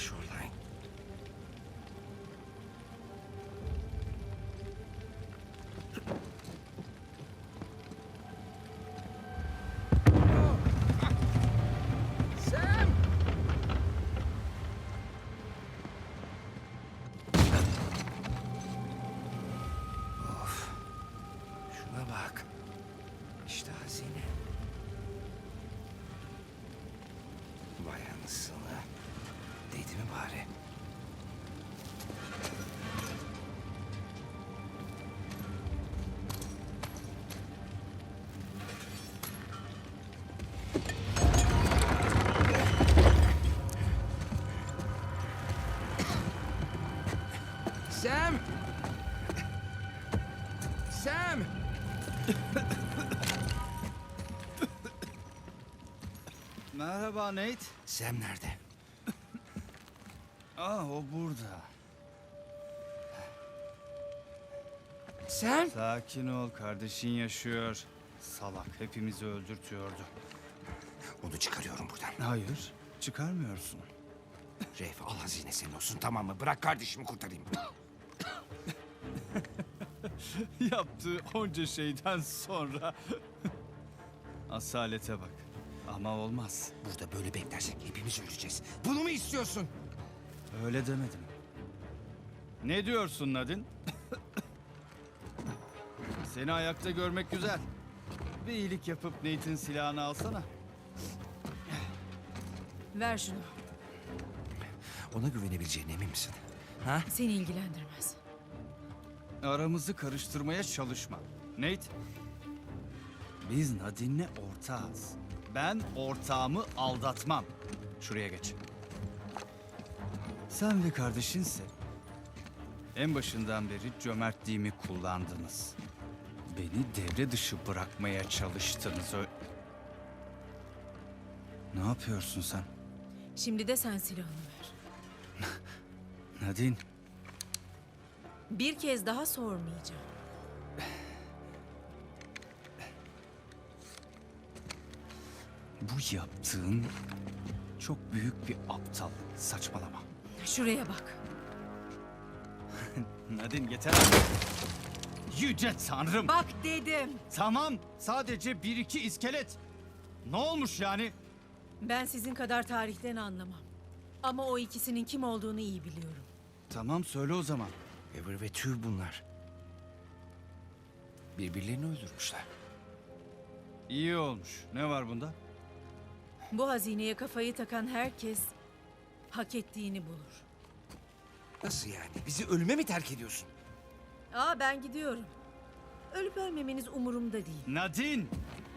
Shoreline. Sam! Of. Değdi mi bari? Sam! Sam! Merhaba Nate. Sam nerede? Aa o burada. Sam? Sakin ol kardeşin yaşıyor. Salak hepimizi öldürtüyordu. Onu çıkarıyorum buradan. Hayır çıkarmıyorsun. Reif al hazine senin olsun tamam mı? Bırak kardeşimi kurtarayım. Yaptığı onca şeyden sonra. Asalete bak. Ama olmaz. Burada böyle beklersek hepimiz öleceğiz. Bunu mu istiyorsun? Öyle demedim. Ne diyorsun Nadin? Seni ayakta görmek güzel. Bir iyilik yapıp Nate'in silahını alsana. Ver şunu. Ona güvenebileceğine emin misin? Ha? Seni ilgilendirmez. Aramızı karıştırmaya çalışma. Nate. Biz Nadine'le ortağız. Ben ortağımı aldatmam. Şuraya geç. Sen ve kardeşinse en başından beri cömertliğimi kullandınız. Beni devre dışı bırakmaya çalıştınız. Ö- ne yapıyorsun sen? Şimdi de sen silahını ver. Nadine, Bir kez daha sormayacağım. bu yaptığın çok büyük bir aptal. Saçmalama. Şuraya bak. Nadine yeter artık. Yüce Tanrım. Bak dedim. Tamam. Sadece bir iki iskelet. Ne olmuş yani? Ben sizin kadar tarihten anlamam. Ama o ikisinin kim olduğunu iyi biliyorum. Tamam söyle o zaman. Ever ve Tüv bunlar. Birbirlerini öldürmüşler. İyi olmuş. Ne var bunda? Bu hazineye kafayı takan herkes hak ettiğini bulur. Nasıl yani? Bizi ölüme mi terk ediyorsun? Aa ben gidiyorum. Ölüp ölmemeniz umurumda değil. Nadine!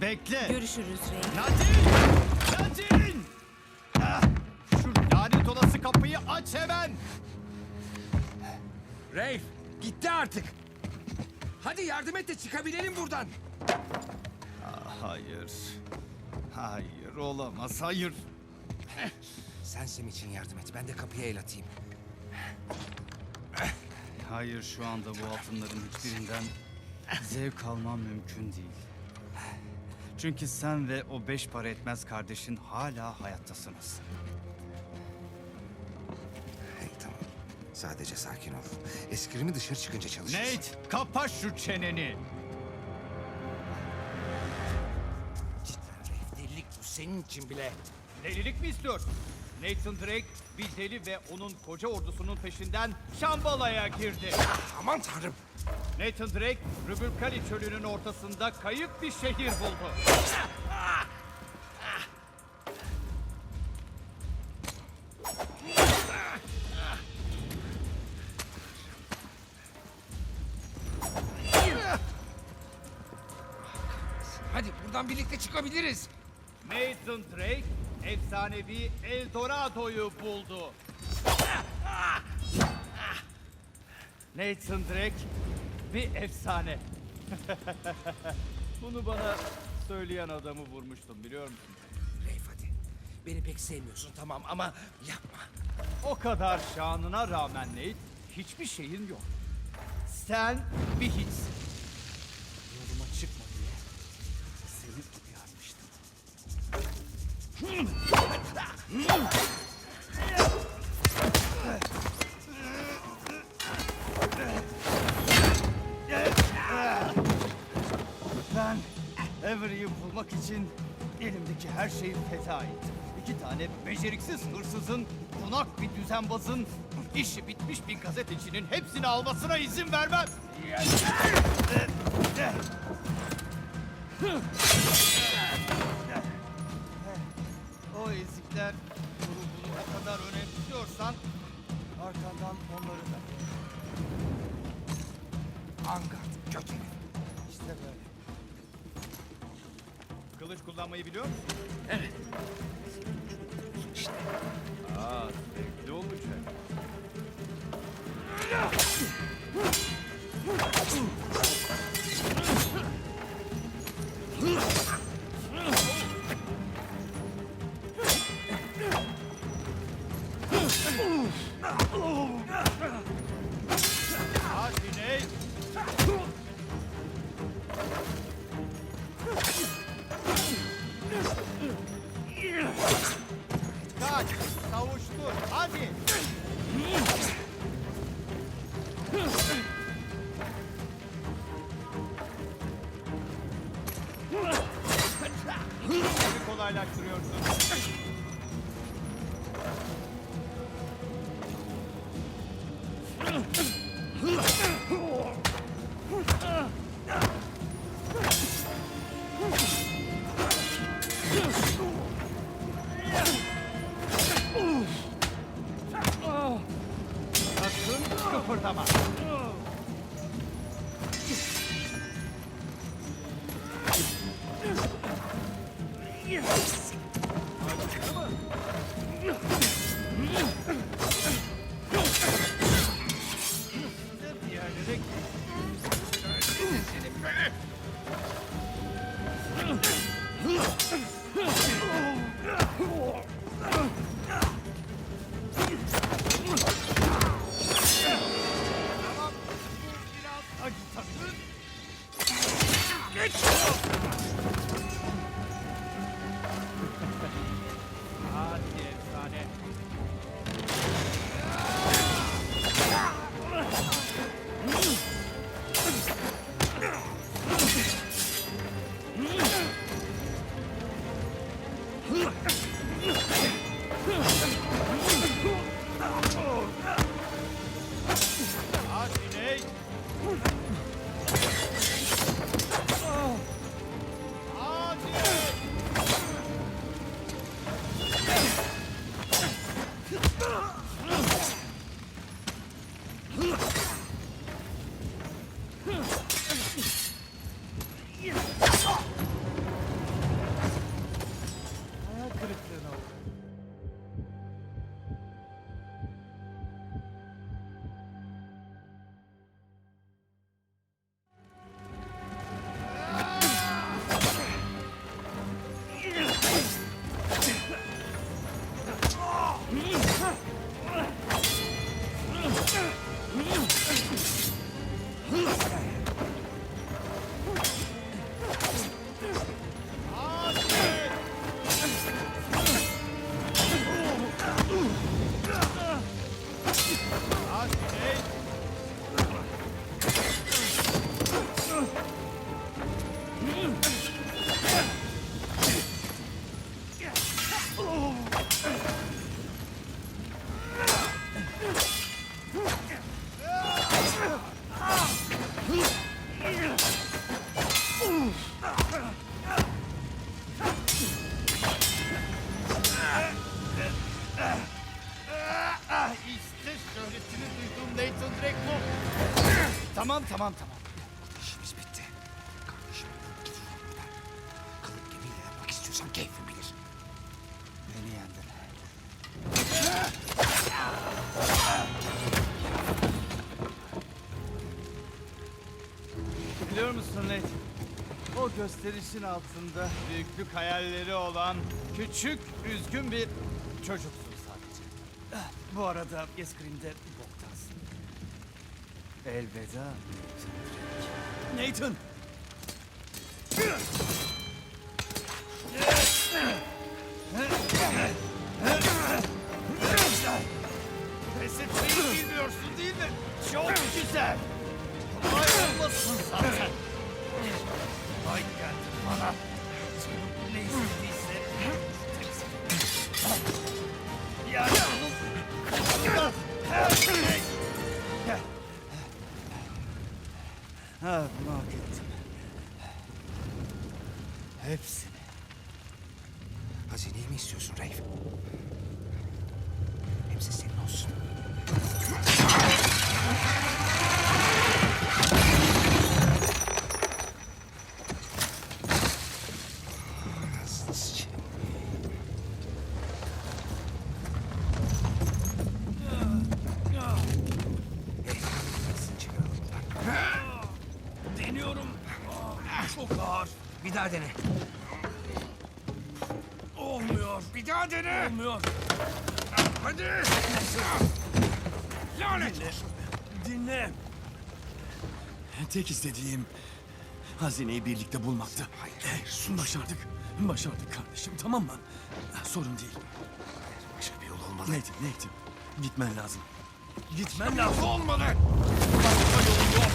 Bekle. Görüşürüz Rey. Nadine! Nadine! Ah, Şu lanet olası kapıyı aç hemen. Reif gitti artık. Hadi yardım et de çıkabilelim buradan. Hayır. Hayır olamaz. Hayır. Sen Sam için yardım et. Ben de kapıya el atayım. Hayır şu anda bu altınların hiçbirinden zevk almam mümkün değil. Çünkü sen ve o beş para etmez kardeşin hala hayattasınız. Hey tamam. Sadece sakin ol. Eskrimi dışarı çıkınca çalışırız. Nate kapa şu çeneni. Cidden delilik bu senin için bile. Delilik mi istiyorsun? Nathan Drake bir deli ve onun koca ordusunun peşinden Şambala'ya girdi. Aman tanrım. Nathan Drake, Rübülkali çölünün ortasında kayıp bir şehir buldu. Hadi buradan birlikte çıkabiliriz. Nathan Drake, efsanevi El Dorado'yu buldu. Nathan Drake, bir efsane. Bunu bana söyleyen adamı vurmuştum biliyor musun? Beni pek sevmiyorsun tamam ama yapma. O kadar şanına rağmen Nate, hiçbir şeyin yok. Sen bir hiçsin. Yoluma çıkma diye seni. Ben Avery'i bulmak için elimdeki her şeyi feda ettim. İki tane beceriksiz hırsızın, bunak bir düzenbazın, işi bitmiş bir gazetecinin hepsini almasına izin vermem. O ezikler grubunu o kadar önemsiyorsan arkandan onları da. Angard göt herif. İşte böyle. Kılıç kullanmayı biliyor musun? İşte Aa, zevkli olacak. Huh? Tamam tamam tamam. Gösterişin altında büyüklük hayalleri olan küçük, üzgün bir çocuksun sadece. Bu arada Eskrim'de boktansın. Elveda. Nathan! Pes etmeyi bilmiyorsun değil mi? Çok güzel. Kolay olmasın zaten. Olmuyor. Bir daha dene. Olmuyor. Hadi. Lanet olsun. Dinle. Tek istediğim hazineyi birlikte bulmaktı. Hayır, hayır, sus. Başardık. Başardık kardeşim tamam mı? Sorun değil. Başka bir yol olmalı. Nathan, Nathan. Gitmen lazım. Gitmen lazım. Olmalı. Başka yolu yok.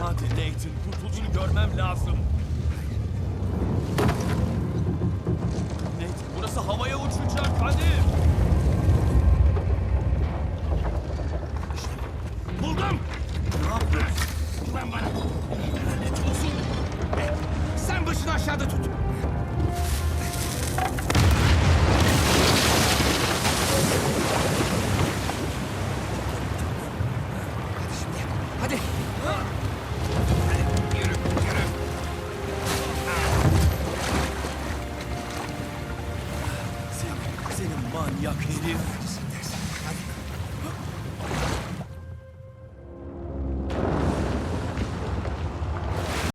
Hadi Nathan, kurtulduğunu görmem lazım.